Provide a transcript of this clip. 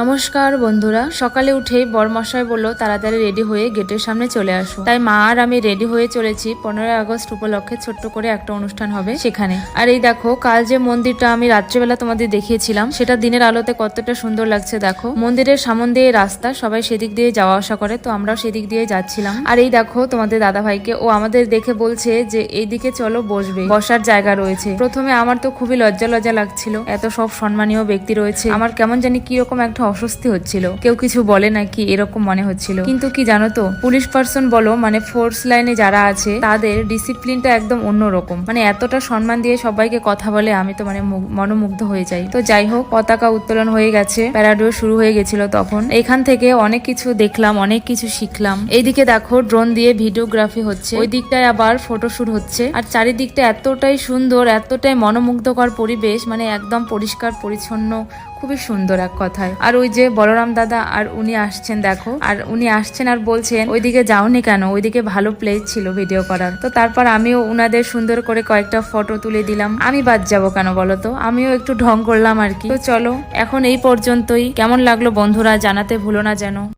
নমস্কার, বন্ধুরা। সকালে উঠেই বরমশাই বলল, তাড়াতাড়ি রেডি হয়ে গেটের সামনে চলে আসো। তাই মা আর আমি রেডি হয়ে চলেছি। পনেরোই আগস্ট উপলক্ষে ছোট্ট করে একটা অনুষ্ঠান হবে সেখানে। আর এই দেখো, কাল যে মন্দিরটা আমি রাত্রেবেলা তোমাদের দেখিয়েছিলাম, সেটা দিনের আলোতে কতটা সুন্দর লাগছে দেখো। মন্দিরের সামন দিয়ে রাস্তা, সবাই সেদিক দিয়ে যাওয়া আসা করে, তো আমরাও সেদিক দিয়ে যাচ্ছিলাম। আর এই দেখো, তোমাদের দাদা ভাইকে ও আমাদের দেখে বলছে যে, এইদিকে চলো, বসবে। বসার জায়গা রয়েছে। প্রথমে আমার তো খুবই লজ্জা লজ্জা লাগছিল। এত সব সম্মানীয় ব্যক্তি রয়েছে। আমার কেমন জানি কীরকম একটা অস্বস্তি হচ্ছিল। কেউ কিছু বলে নাকি এরকম মনে হচ্ছিল। কিন্তু কি জানো তো, পুলিশ পার্সন বলো মানে ফোর্স লাইনে যারা আছে, তাদের ডিসিপ্লিনটা একদম অন্যরকম মানে এতটা সম্মান দিয়ে সবাইকে কথা বলে আমি তো মানে মনোমুগ্ধ হয়ে যাই। তো যাই হোক, পতাকা উত্তোলন হয়ে গেছে প্যারাডিও শুরু হয়ে গেছিল তখন। এখান থেকে অনেক কিছু দেখলাম, অনেক কিছু শিখলাম। এইদিকে দেখো ড্রোন দিয়ে ভিডিওগ্রাফি হচ্ছে। ওই দিকটায় আবার ফটোশুট হচ্ছে। আর চারিদিকটা এতটাই সুন্দর, এতটাই মনোমুগ্ধকর পরিবেশ মানে একদম পরিষ্কার, পরিচ্ছন্ন, খুবই সুন্দর এক কথায়। আর ওই যে বলরাম দাদা আর উনি আসছেন, দেখো। আর উনি আসছেন আর বলছেন, ওইদিকে যাওনি কেন? ওইদিকে ভালো প্লেস ছিল ভিডিও করার। তো তারপর আমিও উনাদের সুন্দর করে কয়েকটা ফটো তুলে দিলাম। আমি বাদ যাব কেন বলো তো? আমিও একটু ঢং করলাম আর কি। তো চলো, এখন এই পর্যন্তই। কেমন লাগল বন্ধুরা জানাতে ভুলো না যেন।